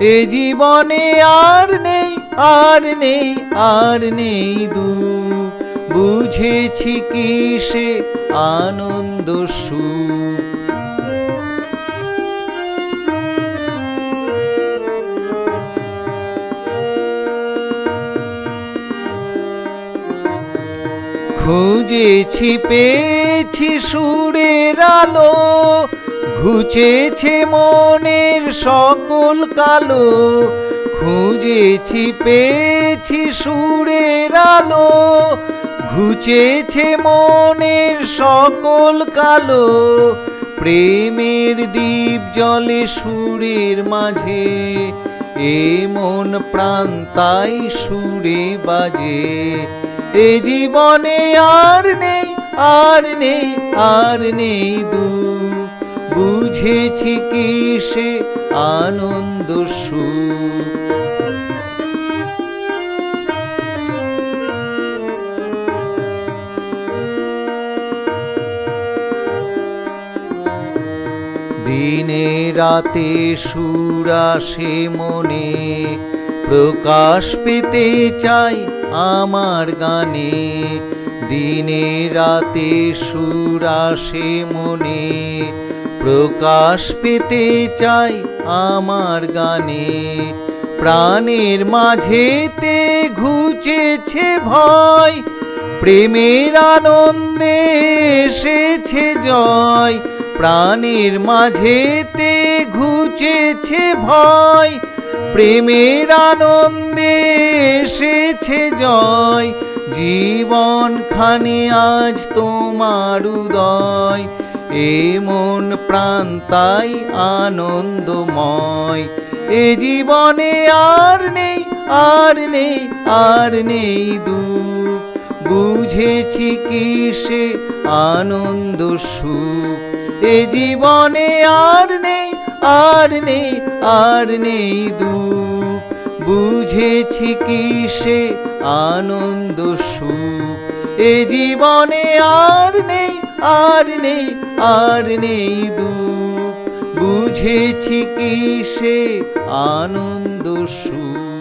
এ জীবনে আর নেই আর নেই আর নেই দুঃখ। বুঝেছি কি সে আনন্দ সুখ। খুঁজেছি, পেয়েছি সুরের আলো, ঘুচেছে মনের সকল কালো খুঁজেছি, পেয়েছি সুরের আলো। ঘুচেছে মনের সকল কালো প্রেমের দ্বীপ জলে সুরের মাঝে। এ মন প্রাণ তাই সুরে বাজে। এ জীবনে আর নেই আর নেই আর নেই দুঃখ বুঝেছি কি সে আনন্দ সুখ। দিনে রাতে সুর আসে মনে, প্রকাশ পেতে চাই আমার গানে। দিনে রাতে সুর আসে মনে প্রকাশ পেতে চাই আমার গানে। প্রাণের মাঝেতে ঘুচেছে ভয়, প্রেমের আনন্দে এসেছে জয়। প্রাণের মাঝেতে ঘুচেছে ভয়, প্রেমের আনন্দে এসেছে জয়। জীবন খানে আজ তোমার উদয়। এ মন আনন্দময়। এ জীবনে আর নেই আর নেই আর নেই দুঃখ। বুঝেছি কি সে আনন্দ সুখ। এ জীবনে আর নেই আর নেই আর নেই দুঃখ। বুঝেছি কি সে আনন্দ সুখ। এ জীবনে আর নেই আর নেই আর নেই দুঃখ। বুঝেছি কি সে আনন্দ সুখ।